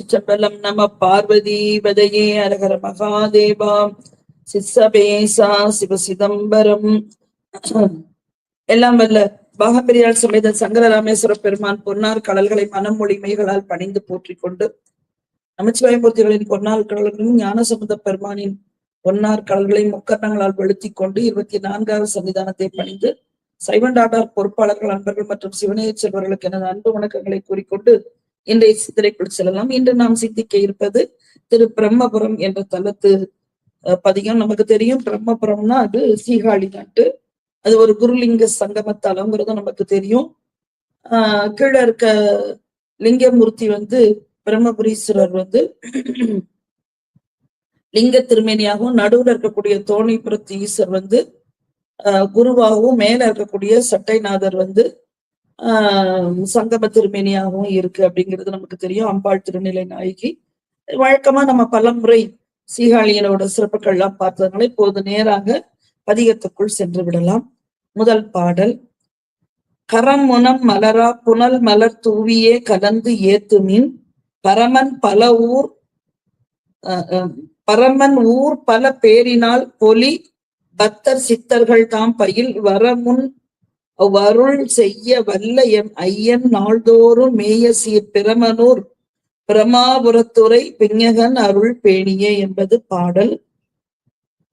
சிச்சம்பலம் நம பார்வதி பதையே அரகர மகாதேவா. சிசபேசா சிவ சிதம்பரம். எல்லாம் வல்ல பாகப்பிரியார் சமேத சங்கரராமேஸ்வர பெருமான் பொன்னார் கடல்களை மனம் மொழிமைகளால் பணிந்து போற்றிக் கொண்டு நமச்சிவாயமூர்த்திகளின் பொன்னார் கடல்களும் ஞான பெருமானின் பொன்னார் கடல்களை முக்கரணங்களால் வெளுத்திக் கொண்டு இருபத்தி நான்காவது சன்னிதானத்தை பணிந்து சைவன் டாட்டார் பொறுப்பாளர்கள் அன்பர்கள் மற்றும் சிவனைய செல்வர்களுக்கு எனது அன்பு வணக்கங்களை கூறிக்கொண்டு இன்றைய சித்திரைக்குள் செல்லலாம். இன்று நாம் சித்திக்க இருப்பது திரு பிரம்மபுரம் என்ற தலத்து பதியம் பதிகம். நமக்கு தெரியும் பிரம்மபுரம்னா அது சீகாழி நாட்டு. அது ஒரு குருலிங்க சங்கம தலங்கிறது நமக்கு தெரியும். ஆஹ் கீழே இருக்க லிங்கமூர்த்தி வந்து பிரம்மபுரீஸ்வரர் வந்து லிங்க திருமேனியாகவும் நடுவுல இருக்கக்கூடிய தோணிபுரத்து ஈஸ்வர் வந்து ஆஹ் குருவாகவும் மேல இருக்கக்கூடிய சட்டைநாதர் வந்து சங்கம திருமேனியாகவும் இருக்கு அப்படிங்கிறது நமக்கு தெரியும். அம்பாள் திருநிலை நாயகி. வழக்கமா நம்ம பலமுறை சீகாழியனோட சிறப்புகள் எல்லாம் பார்த்ததுனால இப்போது நேராக பதிகத்துக்குள் சென்று விடலாம். முதல் பாடல். கரம் முனம் மலரா புனல் மலர் தூவியே கலந்து ஏத்துமின். பரமன் பல ஊர் பரமன் ஊர் பல பேரினால் பொலி. பக்தர் சித்தர்கள் தாம் பயில் வரமுன் வருள் செய்ய வல்ல எம் ஐயன் நாள்தோறும் மேய சீர் பிரமனூர் பிரமாபுரத்துறை பிஞகன் அருள் பேணியே என்பது பாடல்.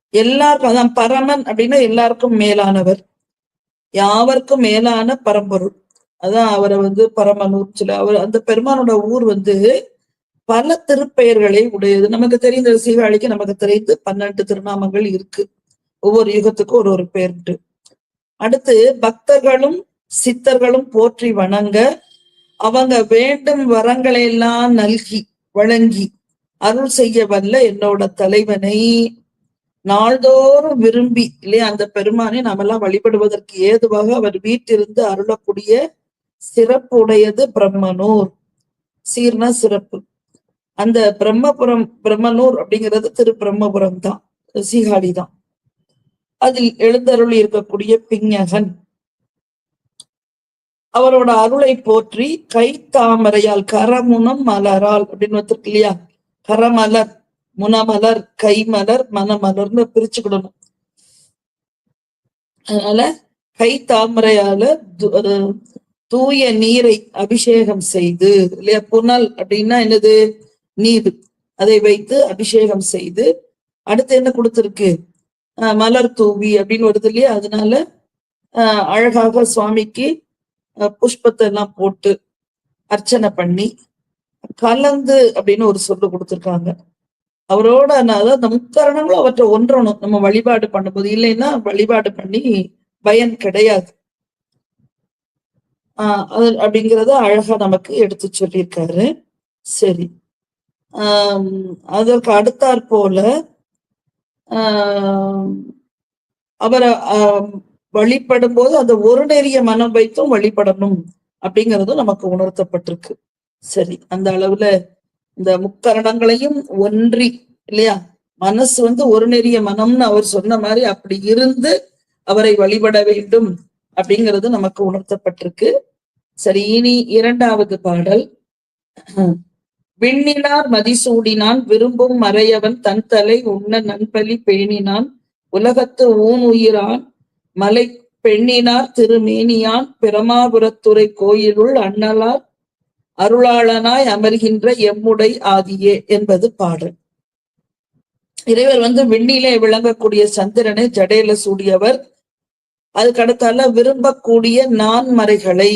எல்லாருக்கும் பரமன் அப்படின்னா எல்லாருக்கும் மேலானவர். யாவருக்கும் மேலான பரம்பொருள். அதான் அவரை வந்து பரமனூர் சில அவர் அந்த பெருமானோட ஊர் வந்து பல திருப்பெயர்களை உடையது. நமக்கு தெரிந்த சீவாழிக்கு நமக்கு தெரிந்து பன்னெண்டு திருநாமங்கள் இருக்கு. ஒவ்வொரு யுகத்துக்கும் ஒரு ஒரு பெயர்ட்டு அடுத்து பக்தர்களும் சித்தர்களும் போற்றி வணங்க அவங்க வேண்டும் வரங்களை எல்லாம் நல்கி வழங்கி அருள் செய்ய வல்ல என்னோட தலைவனை. நாள்தோறும் விரும்பி இல்லையா அந்த பெருமானை நாமெல்லாம் வழிபடுவதற்கு ஏதுவாக அவர் வீட்டிலிருந்து அருளக்கூடிய சிறப்பு உடையது பிரம்மனூர். சீர்னா சிறப்பு. அந்த பிரம்மபுரம் பிரம்மனூர் அப்படிங்கிறது திரு பிரம்மபுரம் தான் சீகாழி தான் அதில் எழுந்தருளி இருக்கக்கூடிய பிஞகன் அவரோட அருளை போற்றி கை தாமரையால் கரமுனம் மலரால் அப்படின்னு வச்சிருக்கு இல்லையா? கரமலர் முனமலர் கைமலர் மனமலர்னு பிரிச்சுக்கிடணும். அதனால கை தாமரையால அஹ் தூய நீரை அபிஷேகம் செய்து இல்லையா? புனல் அப்படின்னா என்னது? நீர். அதை வைத்து அபிஷேகம் செய்து அடுத்து என்ன கொடுத்திருக்கு? மலர் தூவி அப்படின்னு வருது இல்லையா? அதனால அழகாக சுவாமிக்கு புஷ்பத்தை எல்லாம் போட்டு அர்ச்சனை பண்ணி கலந்து அப்படின்னு ஒரு சொல்லு கொடுத்துருக்காங்க. அவரோட அதாவது அந்த முக்கரணங்களும் அவற்றை ஒன்றணும். நம்ம வழிபாடு பண்ணும்போது. இல்லைன்னா வழிபாடு பண்ணி பயன் கிடையாது. ஆஹ் அது அப்படிங்கறத அழகா நமக்கு எடுத்து சொல்லியிருக்காரு. சரி. ஆஹ் அதற்கு அடுத்தாற் போல ஆஹ் அவரை ஆஹ் வழிபடும் போது அந்த ஒரு நெறிய மனம் வைத்தும் வழிபடணும் அப்படிங்கறதும் நமக்கு உணர்த்தப்பட்டிருக்கு. சரி அந்த அளவுல இந்த முக்கரணங்களையும் ஒன்றி இல்லையா? மனசு வந்து ஒரு நெறிய மனம்னு அவர் சொன்ன மாதிரி அப்படி இருந்து அவரை வழிபட வேண்டும் அப்படிங்கிறது நமக்கு உணர்த்தப்பட்டிருக்கு. சரி இனி இரண்டாவது பாடல். விண்ணினார் மதிசூடினான் விரும்பும் மறையவன் தன் தலை உண்ண நண்பலி பேணினான் உலகத்து ஊன் உயிரான் மலை பெண்ணினார் திருமேனியான் பிரமாபுரத்துறை கோயிலுள் அண்ணலார் அருளாளனாய் அமர்கின்ற எம்முடை ஆதியே என்பது பாடல். இறைவர் வந்து விண்ணிலே விளங்கக்கூடிய சந்திரனை ஜடையில சூடியவர். அதுக்கடுத்தால விரும்பக்கூடிய நான்மறைகளை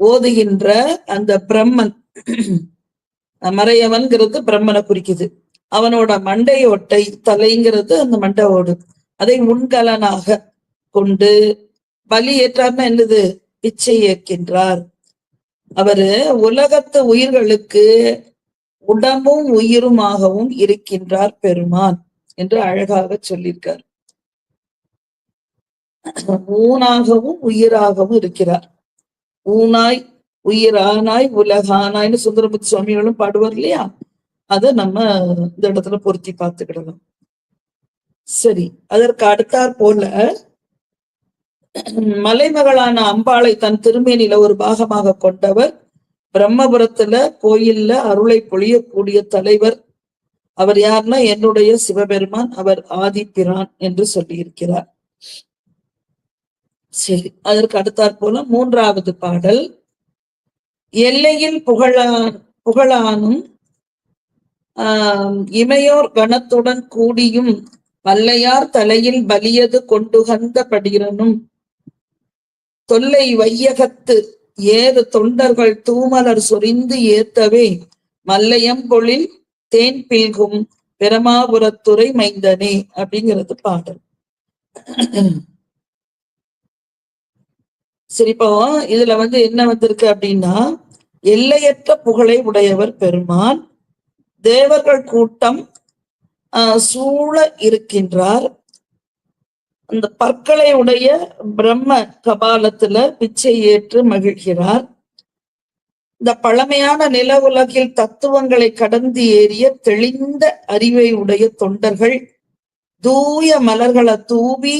ஓதுகின்ற அந்த பிரம்மன். மறையவன்கிறது பிரம்மனை குறிக்குது. அவனோட மண்டையோட்டை தலைங்கிறது அந்த மண்டையோடு. அதை உண்கலனாக கொண்டு பலி ஏற்றார்னா என்னது? பிச்சை ஏற்கின்றார். அவரு உலகத்து உயிர்களுக்கு உடம்பும் உயிருமாகவும் இருக்கின்றார் பெருமான் என்று அழகாக சொல்லியிருக்கார். ஊனாகவும் உயிராகவும் இருக்கிறார். ஊனாய் உயிரானாய் உலகானாய்னு சுந்தரபுத்தி சுவாமிகளும் பாடுவார் இல்லையா? அத நம்ம இந்த இடத்துல பொருத்தி பார்த்துக்கிடலாம். சரி அதற்கு அடுத்தாற் போல மலைமகளான அம்பாளை தன் திருமேனில ஒரு பாகமாக கொண்டவர் பிரம்மபுரத்துல கோயில்ல அருளை பொழியக்கூடிய தலைவர். அவர் யாருன்னா என்னுடைய சிவபெருமான் அவர் ஆதிப்பிரான் என்று சொல்லியிருக்கிறார். சரி அதற்கு அடுத்தாற் போல மூன்றாவது பாடல். எல்லையில் புகழான் புகழானும் ஆஹ் இமையோர் கணத்துடன் கூடியும் வல்லையார் தலையில் பலியது கொண்டுகந்த படிரனும் தொல்லை வையகத்து ஏறு தொண்டர்கள் தூமலர் சொரிந்து ஏத்தவே மல்லையம்பொழில் தேன் பில்கும் பிரமாபுரத்துறை மைந்தனே அப்படிங்கிறது பாடல். சரி இப்போ இதுல வந்து என்ன வந்திருக்கு அப்படின்னா எல்லையற்ற புகழை உடையவர் பெருமான் தேவர்கள் கூட்டம் ஆஹ் சூழ இருக்கின்றார். அந்த பற்களை உடைய பிரம்ம கபாலத்துல பிச்சை ஏற்று மகிழ்கிறார். இந்த பழமையான நில உலகில் தத்துவங்களை கடந்து ஏறிய தெளிந்த அறிவை உடைய தொண்டர்கள் தூய மலர்களை தூவி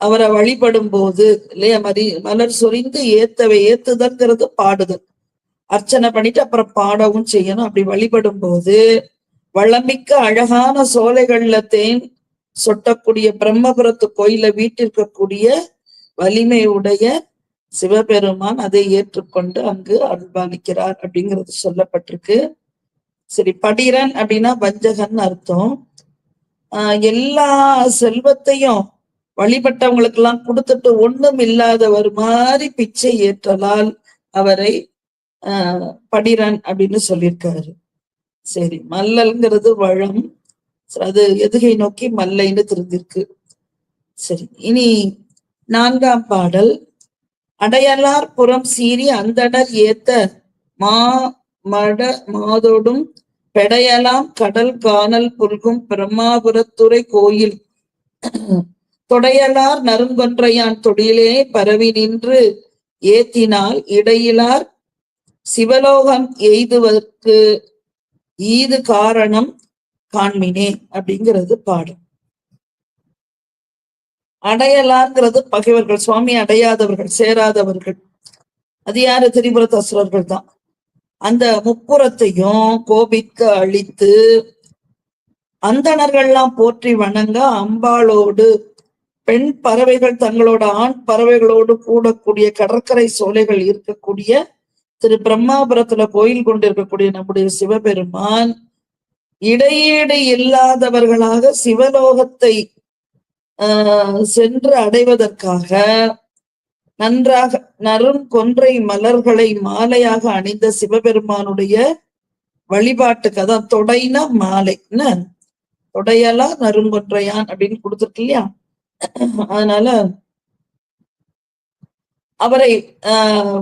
அவரை வழிபடும் போது இல்லையா மரி மலர் சொரிந்து ஏத்தவை ஏத்துதல்ங்கிறது பாடுதல். அர்ச்சனை பண்ணிட்டு அப்புறம் பாடவும் செய்யணும். அப்படி வழிபடும் போது வளமிக்க அழகான சோலைகள்ல தேன் சொட்டக்கூடிய பிரம்மபுரத்து கோயில வீட்டிற்கக்கூடிய வலிமை உடைய சிவபெருமான் அதை ஏற்றுக்கொண்டு அங்கு அருள்பாலிக்கிறார் அப்படிங்கிறது சொல்லப்பட்டிருக்கு. சரி படிரன் அப்படின்னா வஞ்சகன் அர்த்தம். ஆஹ் எல்லா செல்வத்தையும் வழிபட்டவங்களுக்கு எல்லாம் கொடுத்துட்டு ஒண்ணும் இல்லாதவர் மாதிரி பிச்சை ஏற்றலால் அவரை படிரன் அப்படின்னு சொல்லியிருக்காரு. சரி மல்லல்ங்கிறது வளம். அது எதுகை நோக்கி மல்லைன்னு திருந்திருக்கு சரி இனி நான்காம் பாடல். அடையலார் புறம் சீறி அந்தடர் ஏத்த மா மட மாதோடும் பெடையலாம் கடல் காணல் புல்கும் பிரம்மாபுரத்துறை கோயில். தொடையலார் நறுங்கொன்றையான் தொழிலே பரவி நின்று ஏத்தினால் இடையிலார் சிவலோகம் எய்துவதற்கு ஈது காரணம் காண்மினே அப்படிங்கிறது பாடம். அடையலாங்கிறது பகைவர்கள் சுவாமி அடையாதவர்கள் சேராதவர்கள். அது யாரு? திரிபுரத்தசுரர்கள் தான். அந்த முப்புறத்தையும் கோபிக்க அழித்து அந்தணர்கள்லாம் போற்றி வணங்க அம்பாளோடு பெண் பறவைகள் தங்களோட ஆண் பறவைகளோடு கூடக்கூடிய கடற்கரை சோலைகள் இருக்கக்கூடிய திரு பிரம்மாபுரத்துல கோயில் கொண்டிருக்கக்கூடிய நம்முடைய சிவபெருமான் இடையீடு இல்லாதவர்களாக சிவலோகத்தை ஆஹ் சென்று அடைவதற்காக நன்றாக நறும் கொன்றை மலர்களை மாலையாக அணிந்த சிவபெருமானுடைய வழிபாட்டுக்கு அதான் தொடைனா மாலை என்ன? தொடையலா நறுங்கொன்றையான் அப்படின்னு கொடுத்துருக்கு இல்லையா? அதனால அவரை ஆஹ்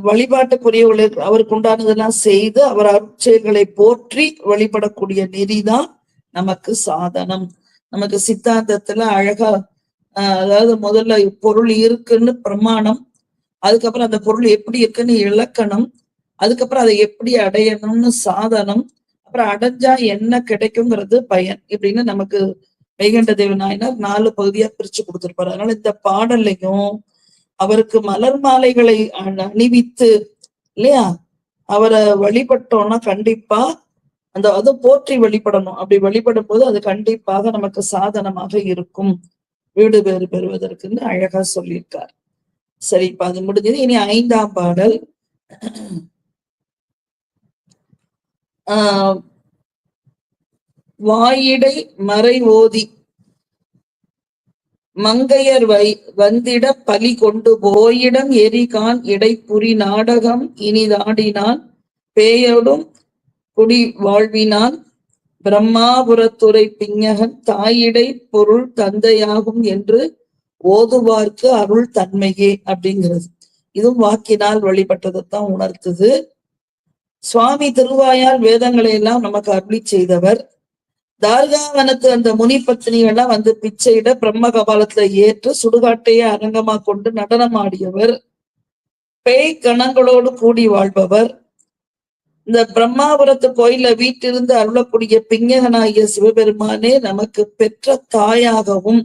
அவருக்கு உண்டானதெல்லாம் செய்து அவர் அருட்செயல்களை போற்றி வழிபடக்கூடிய நெறிதான் நமக்கு சாதனம். நமக்கு சித்தாந்தத்துல அழகா அதாவது முதல்ல பொருள் இருக்குன்னு பிரமாணம் அதுக்கப்புறம் அந்த பொருள் எப்படி இருக்குன்னு இலக்கணம் அதுக்கப்புறம் அதை எப்படி அடையணும்னு சாதனம் அப்புறம் அடைஞ்சா என்ன கிடைக்குங்கிறது பயன் இப்படின்னு நமக்கு வைகண்ட தேவ நாயனார் நாலு பகுதியா பிரிச்சு கொடுத்துருப்பாரு. அதனால இந்த பாடல்லையும் அவருக்கு மலர் மாலைகளை அணிவித்து இல்லையா? அவரை வழிபட்டோம்னா கண்டிப்பா அந்த அதை போற்றி வழிபடணும். அப்படி வழிபடும் போது அது கண்டிப்பாக நமக்கு சாதனமாக இருக்கும். வீடு பேறு பெறுவதற்குன்னு அழகா சொல்லியிருக்கார். சரி இப்ப அது முடிஞ்சது. இனி ஐந்தாம் பாடல். ஆஹ் வாயிடை மறை ஓதி மங்கையர் வை வந்திட பலி கொண்டு போயிடம் எரிகான் இடைப்புரி நாடகம் இனிதாடினான் பேயோடும் குடி வாழ்வினான். பிரம்மாபுரத்துறை பிஞகன் தாயிடை பொருள் தந்தையாகும் என்று ஓதுவார்க்கு அருள் தன்மையே அப்படிங்கிறது. இதுவும் வாக்கினால் வழிபட்டதைத்தான் உணர்த்துது. சுவாமி திருவாயால் வேதங்களை எல்லாம் நமக்கு அருளி செய்தவர். தார்காவனத்து அந்த முனி பத்னிகள்லாம் வந்து பிச்சையிட பிரம்ம கபாலத்துல ஏற்று சுடுகாட்டையே அரங்கமா கொண்டு நடனம் ஆடியவர் பேய் கணங்களோடு கூடி வாழ்பவர். இந்த பிரம்மாபுரத்து கோயில வீட்டிலிருந்து அருளக்கூடிய பிங்ககனாகிய சிவபெருமானே நமக்கு பெற்ற தாயாகவும்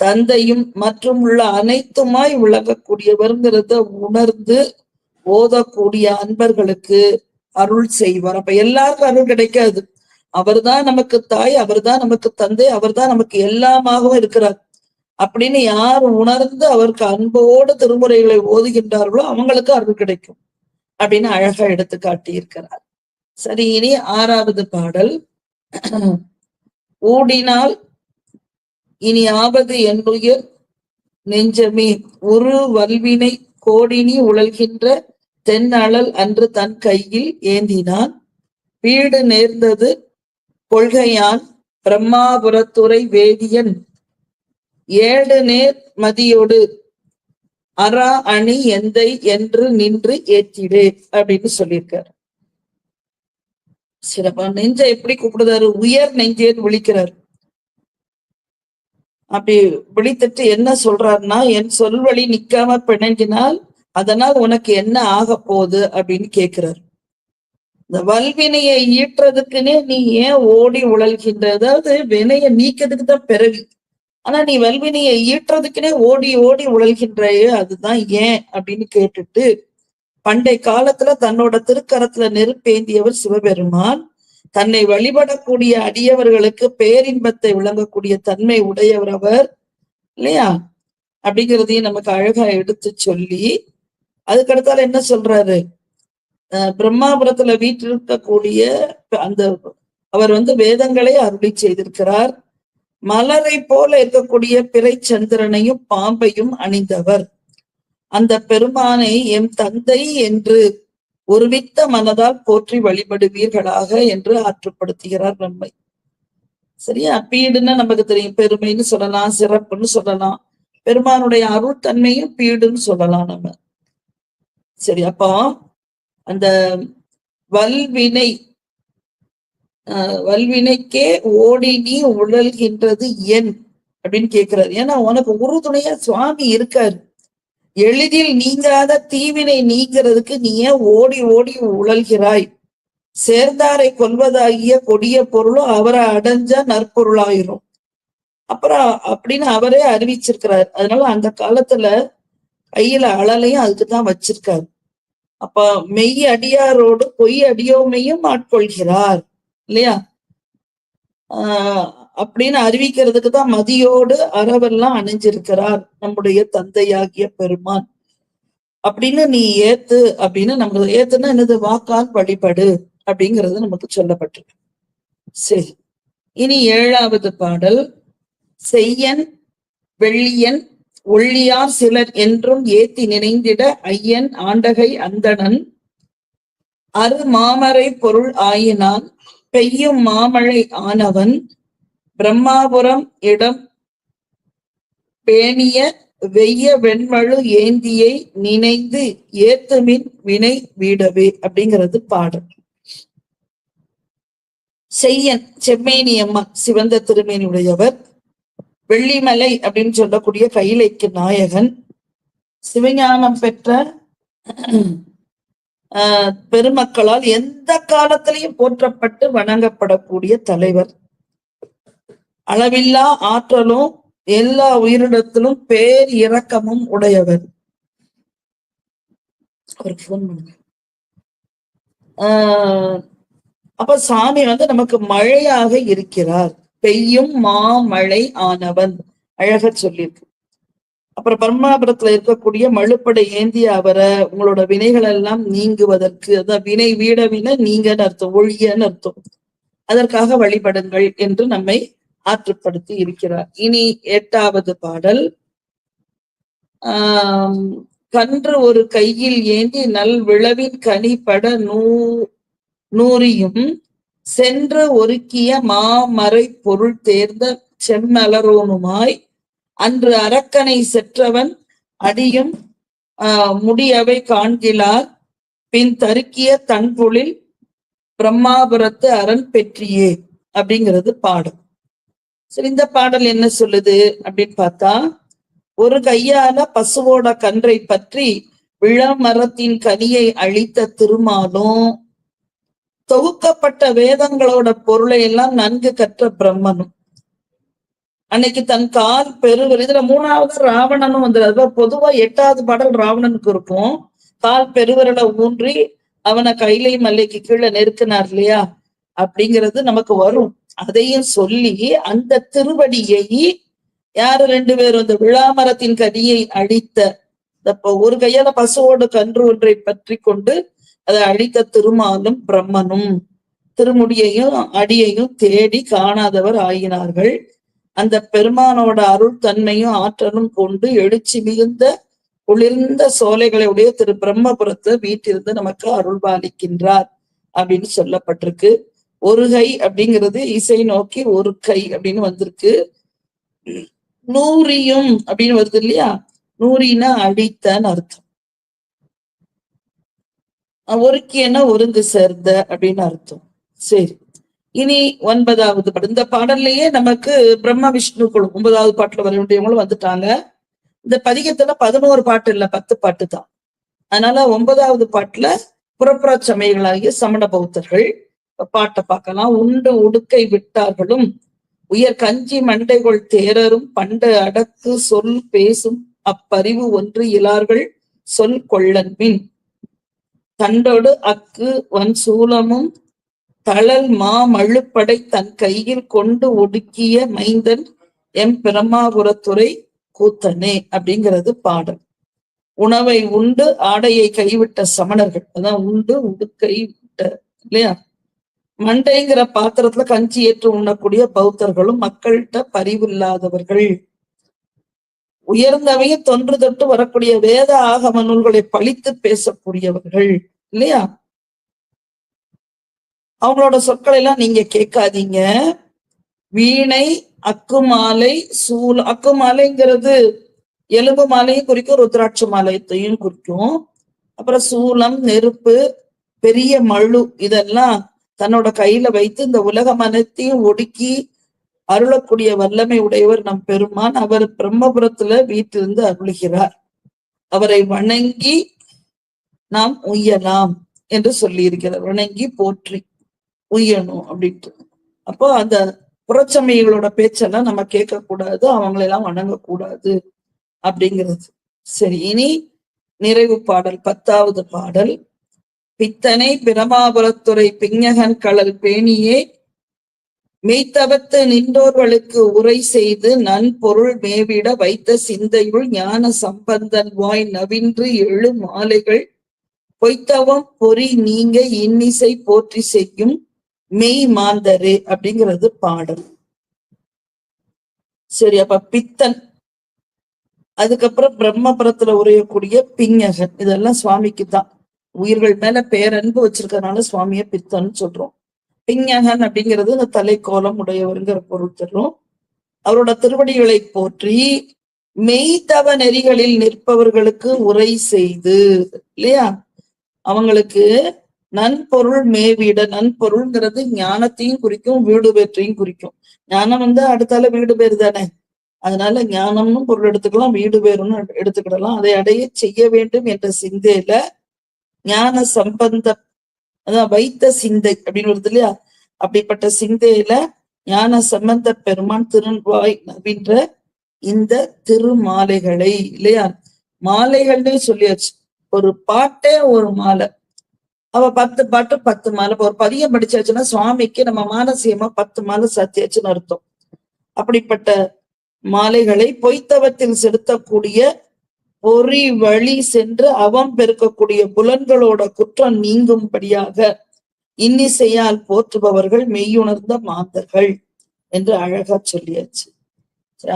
தந்தையும் மற்றும் உள்ள அனைத்துமாய் விளங்கக்கூடியவர்ங்கிறத உணர்ந்து ஓதக்கூடிய அன்பர்களுக்கு அருள் செய்வார். அப்ப எல்லாருக்கும் அருள் கிடைக்காது. அவர்தான் நமக்கு தாய் அவர்தான் நமக்கு தந்தை அவர்தான் நமக்கு எல்லாமாகவும் இருக்கிறார். அப்படின்னு யார் உணர்ந்து அவருக்கு அன்போடு திருமுறைகளை ஓதுகின்றார்களோ அவங்களுக்கு அருள் கிடைக்கும் அப்படின்னு அழகா எடுத்து காட்டியிருக்கிறார். சரி இனி ஆறாவது பாடல். ஊடினால் இனி ஆவது என்னுயிர் நெஞ்சமே. உரு வல்வினை கோடினி உழல்கின்ற தென்னழல் அன்று தன் கையில் ஏந்தினான். வீடு நேர்ந்தது கொள்கையான் பிரம்மாபுரத்துறை வேதியன் ஏடு நேர் மதியோடு அரா அணி எந்தை என்று நின்று ஏற்றிடு அப்படின்னு சொல்லியிருக்காரு. சிறப்பா நெஞ்ச எப்படி கூப்பிடுறாரு உயர் நெஞ்சேன்னு விழிக்கிறார். அப்படி விழித்துட்டு என்ன சொல்றாருன்னா என் சொல்வழி நிக்காம பிணங்கினால் அதனால் உனக்கு என்ன ஆக போகுது அப்படின்னு கேக்குறாரு. இந்த வல்வினையை ஈட்டுறதுக்குன்னே நீ ஏன் ஓடி உழல்கின்ற? அதாவது வினையை நீக்கிறதுக்கு தான் பிறவி. ஆனா நீ வல்வினையை ஈட்டுறதுக்குன்னே ஓடி ஓடி உழல்கின்றையே அதுதான் ஏன் அப்படின்னு கேட்டுட்டு பண்டை காலத்துல தன்னோட திருக்கரத்துல நெருப்பேந்தியவர் சிவபெருமான் தன்னை வழிபடக்கூடிய அடியவர்களுக்கு பேரின்பத்தை விளங்கக்கூடிய தன்மை உடையவர் அவர் இல்லையா? அப்படிங்கிறதையும் நமக்கு அழகா எடுத்து சொல்லி அதுக்கடுத்தால என்ன சொல்றாரு? பிரம்மாபுரத்துல வீற்றிருக்கக்கூடிய அந்த அவர் வந்து வேதங்களை அருளி செய்திருக்கிறார். மலரை போல இருக்கக்கூடிய பிறை சந்திரனையும் பாம்பையும் அணிந்தவர். அந்த பெருமானை எம் தந்தை என்று ஒருமித்த மனதால் போற்றி வழிபடுவீர்களாக என்று ஆற்றுப்படுத்துகிறார் நம்மை. சரியா? பீடுன்னா நமக்கு தெரியும். பெருமைன்னு சொல்லலாம் சிறப்புன்னு சொல்லலாம். பெருமானுடைய அருள் தன்மையும் பீடுன்னு சொல்லலாம் நம்ம. சரி அப்போ அந்த வல்வினை ஆஹ் வல்வினைக்கே ஓடி நீ உழல்கின்றது என் அப்படின்னு கேட்கிறாரு ஏன்னா உனக்கு உறுதுணையா சுவாமி இருக்காரு. எளிதில் நீங்காத தீவினை நீங்கிறதுக்கு நீ ஏன் ஓடி ஓடி உழல்கிறாய்? சேர்ந்தாரை கொல்வதாகிய கொடிய பொருளும் அவரை அடைஞ்சா நற்பொருளாயிரும். அப்புறம் அப்படின்னு அவரே அறிவிச்சிருக்கிறார். அதனால அந்த காலத்துல கையில அழலையும் அதுக்கு தான் வச்சிருக்காரு. அப்ப மெய் அடியாரோடு பொய் அடியோமையும் ஆட்கொள்கிறார் இல்லையா? ஆஹ் அப்படின்னு அறிவிக்கிறதுக்கு தான் மதியோடு அறவெல்லாம் அணிஞ்சிருக்கிறார் நம்முடைய தந்தையாகிய பெருமான். அப்படின்னு நீ ஏத்து அப்படின்னு நமக்கு ஏத்துனா என்னது? வாக்கால் வழிபடு அப்படிங்கிறது நமக்கு சொல்லப்பட்டிருக்கு. சரி. இனி ஏழாவது பாடல். செய்யன் வெள்ளியன் ஒள்ளியார் சிலர் என்றும் ஏத்தி நினைந்திட ஐயன் ஆண்டகை அந்தணன். அரு மாமரை பொருள் ஆயினான் பெய்யும் மாமழை ஆனவன். பிரம்மாபுரம் இடம் பேணிய வெய்ய வெண்மழு ஏந்தியை நினைந்து ஏத்துமின் வினை வீடவே அப்படிங்கிறது பாடல். செய்யன் செம்மேனி அம்மன் சிவந்த திருமேனியுடையவர். வெள்ளிமலை அப்படின்னு சொல்லக்கூடிய கைலைக்கு நாயகன் சிவஞானம் பெற்ற ஆஹ் பெருமக்களால் எந்த காலத்திலையும் போற்றப்பட்டு வணங்கப்படக்கூடிய தலைவர். அளவில்லா ஆற்றலும் எல்லா உயிரிடத்திலும் பேர் இரக்கமும் உடையவர். ஒரு போன் பண்ணுங்க. ஆஹ் அப்ப சாமி வந்து நமக்கு மழையாக இருக்கிறார். பெய்யும் மாமழை ஆனவன் அழக சொல்லியிருக்கு. அப்புறம் பர்மாபுரத்துல இருக்கக்கூடிய மழுப்படை ஏந்திய அவரை உங்களோட வினைகள் எல்லாம் நீங்குவதற்கு அதான் வினை வீட வினை நீங்கன்னு அர்த்தம் ஒழியன்னு அர்த்தம். அதற்காக வழிபடுங்கள் என்று நம்மை ஆற்றுப்படுத்தி இருக்கிறார். இனி எட்டாவது பாடல். ஆஹ் கன்று ஒரு கையில் ஏந்தி நல் விளவின் கனிப்பட நூ நூறியும் சென்று ஒருக்கிய மாமறை பொருள் தேர்ந்த செம்மலரோனுமாய் அன்று அரக்கனை செற்றவன் அடியும் ஆஹ் முடியவை காண்கிறார் பின் தருக்கிய தன்புளில் பிரம்மாபுரத்து அரண் பெற்றியே அப்படிங்கிறது பாடம் சரி இந்த பாடல் என்ன சொல்லுது அப்படின்னு பார்த்தா ஒரு கையால பசுவோட கன்றை பற்றி விழமரத்தின் கனியை அழித்த திருமாலும் தொகுக்கப்பட்ட வேதங்களோட பொருளை எல்லாம் நன்கு கற்ற பிரம்மனும் அன்னைக்கு தன் கால் பெருவர் இதுல மூணாவது ராவணனும் வந்துடுறது பொதுவா எட்டாவது பாடல் ராவணனுக்கு இருக்கும். கால் பெருவிரலை ஊன்றி அவனை கைலை மல்லைக்கு கீழே நெருக்கினார் இல்லையா? அப்படிங்கிறது நமக்கு வரும். அதையும் சொல்லி அந்த திருவடியை யாரு ரெண்டு பேரும்? இந்த விழாமரத்தின் கடியை அழித்த இந்த ஒரு கையால பசுவோடு கன்று ஒன்றை பற்றி கொண்டு அதை அழிக்க திருமாலும் பிரம்மனும் திருமுடியையும் அடியையும் தேடி காணாதவர் ஆயினார்கள். அந்த பெருமானோட அருள் தன்மையும் ஆற்றலும் கொண்டு எழுச்சி மிகுந்த குளிர்ந்த சோலைகளை உடைய திரு பிரம்மபுரத்தை வீட்டிலிருந்து நமக்கு அருள் பாலிக்கின்றார் அப்படின்னு சொல்லப்பட்டிருக்கு. ஒரு கை அப்படிங்கிறது இசை நோக்கி ஒரு கை அப்படின்னு வந்திருக்கு. நூறியும் அப்படின்னு வருது இல்லையா? நூறினா அடித்தன்னு அர்த்தம். ஒருக்கியன ஒருக்கியன்னா ஒருங்கு சேர்ந்த அப்படின்னு அர்த்தம். சரி. இனி ஒன்பதாவது பாட்டு. இந்த பாடல்லையே நமக்கு பிரம்ம விஷ்ணு குழு ஒன்பதாவது பாட்டுல வர வேண்டியவங்களும் வந்துட்டாங்க. இந்த பதிகத்துல பதினோரு பாட்டு இல்ல பத்து பாட்டு தான். அதனால ஒன்பதாவது பாட்டுல புறப்புற சமயங்களாகிய சமண பௌத்தர்கள் பாட்டை பார்க்கலாம். உண்டு உடுக்கை விட்டார்களும் உயர் கஞ்சி மண்டைகள் தேரரும் பண்ட அடக்கு சொல் பேசும் அப்பறிவு ஒன்று இலார்கள் சொல் கொள்ளன் மின் தண்டோடு அக்கு வன் சூலமும் தளல் மா மழுப்படை தன் கையில் கொண்டு ஒடுக்கிய மைந்தன் எம் பிரமாபுரத்துறை கூத்தனே அப்படிங்கிறது பாடல். உணவை உண்டு ஆடையை கைவிட்ட சமணர்கள். அதான் உண்டு உடுக்கை விட்ட இல்லையா? மண்டைங்கிற பாத்திரத்துல கஞ்சி ஏற்று உண்ணக்கூடிய பௌத்தர்களும் மக்கள்கிட்ட பரிவில்லாதவர்கள். உயர்ந்தவைய தொன்று தொட்டு வரக்கூடிய வேத ஆகம நூல்களை பழித்து பேசக்கூடியவர்கள் இல்லையா? அவங்களோட சொற்களை எல்லாம் நீங்க கேட்காதீங்க. வீணை அக்குமாலை சூல் அக்குமாலைங்கிறது எலும்பு மாலையும் குறிக்கும் ருத்ராட்ச மாலையத்தையும் குறிக்கும். அப்புறம் சூலம் நெருப்பு பெரிய மழு இதெல்லாம் தன்னோட கையில வைத்து இந்த உலகம் அனைத்தையும் ஒடுக்கி அருளக்கூடிய வல்லமை உடையவர் நம் பெருமான். அவர் பிரம்மபுரத்துல வீட்டிலிருந்து அருளுகிறார். அவரை வணங்கி நாம் உய்யலாம் என்று சொல்லி இருக்கிறார் வணங்கி போற்றி உய்யணும் அப்படின்ட்டு. அப்போ அந்த புறச்சமைகளோட பேச்செல்லாம் நம்ம கேட்க கூடாது அவங்களெல்லாம் வணங்கக்கூடாது அப்படிங்கிறது. சரி இனி நிறைவு பாடல் பத்தாவது பாடல். பித்தனை பிரமாபுரத்துறை பிஞகன் களல் பேணியே மெய்த்தவத்து நின்றோர்களுக்கு உரை செய்து நன்பொருள் மேவிட வைத்த சிந்தையுள் ஞான சம்பந்தன் வாய் நவின்று எழு மாலைகள். பொய்த்தவம் பொறி நீங்க இன்னிசை போற்றி செய்யும் மெய் மாந்தரே அப்படிங்கிறது பாடல். சரி அப்ப பித்தன். அதுக்கப்புறம் பிரம்மபுரத்துல உரையக்கூடிய பிஞகன் இதெல்லாம் சுவாமிக்கு தான் உயிர்கள் மேல பேரன்பு வச்சிருக்கறதுனால சுவாமிய பித்தன் சொல்றோம். பிஞகன் அப்படிங்கிறது இந்த தலைக்கோலம் உடையவருங்கிற பொருள் தரும் அவரோட திருவடிகளை போற்றி மெய்தவ நெறிகளில் நிற்பவர்களுக்கு உரை செய்து இல்லையா? அவங்களுக்கு நன்பொருள் மேவிட நன்பொருள்ங்கிறது ஞானத்தையும் குறிக்கும் வீடு பேற்றையும் குறிக்கும். ஞானம் வந்து அடுத்தால வீடு பேர் தானே? அதனால ஞானம்னு பொருள் எடுத்துக்கலாம் வீடு பேருன்னு எடுத்துக்கிடலாம். அதை அடைய செய்ய வேண்டும் என்ற சிந்தையில ஞான சம்பந்த அதான் வைத்த சிந்தை அப்படின்னு வருது இல்லையா? அப்படிப்பட்ட சிந்தையில ஞான சம்பந்த பெருமான் திருவாய் அப்படின்ற இந்த திருமாலைகளை இல்லையா? மாலைகள்னே சொல்லியாச்சு. ஒரு பாட்டே ஒரு மாலை. அவ பத்து பாட்டு பத்து மாலை. ஒரு பதியம் படிச்சாச்சுன்னா சுவாமிக்கு நம்ம மானசீகமா பத்து மாலை சாத்தியாச்சுன்னு அர்த்தம். அப்படிப்பட்ட மாலைகளை பொய்த்தவத்தில் செலுத்தக்கூடிய பொறி வழி சென்று அவம் பெருக்கக்கூடிய புலன்களோட குற்றம் நீங்கும்படியாக இன்னிசையால் போற்றுபவர்கள் மெய்யுணர்ந்த மாந்தர்கள் என்று அழகா சொல்லியாச்சு.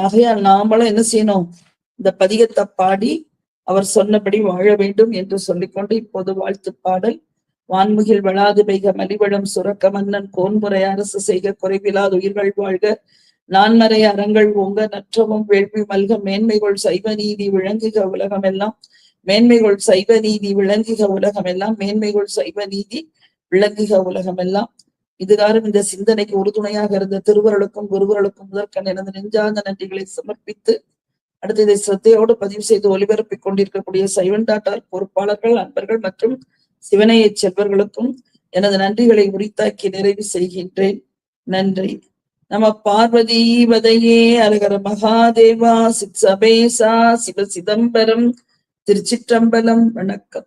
ஆகையால் நாமளும் என்ன செய்யணும்? இந்த பதிகத்தை பாடி அவர் சொன்னபடி வாழ வேண்டும் என்று சொல்லிக்கொண்டு இப்போது வாழ்த்து பாடல். வான்முகில் வளாது பெய்க மலிவளம் சுரக்க மன்னன் கோன்முறை அரசு செய்க குறைவிலாத உயிர்கள் வாழ்க. நான்மறை அறங்கள் உங்க நற்றவும் வேள்வி மல்க மேன்மைகள் சைவ நீதி விளங்குக உலகமெல்லாம். மேன்மைகள் சைவ நீதி விளங்குக உலகமெல்லாம். மேன்மைகள் சைவ நீதி விளங்குக உலகமெல்லாம். இதுகாரும் இந்த சிந்தனைக்கு உறுதுணையாக இருந்த திருவருளுக்கும் குருவருளுக்கும் முதற்கண் எனது நெஞ்சார்ந்த நன்றிகளை சமர்ப்பித்து அடுத்து இதை சிரத்தையோடு பதிவு செய்து ஒலிபரப்பிக் கொண்டிருக்கக்கூடிய சைவன் டாட்டார் பொறுப்பாளர்கள் அன்பர்கள் மற்றும் சிவனையைச் செல்வர்களுக்கும் எனது நன்றிகளை உரித்தாக்கி நிறைவு செய்கின்றேன். நன்றி. நம பார்வதி வதையே அழகர மகாதேவா சித் சபேசா சிவ சிதம்பரம் திருச்சிற்றம்பலம். வணக்கம்.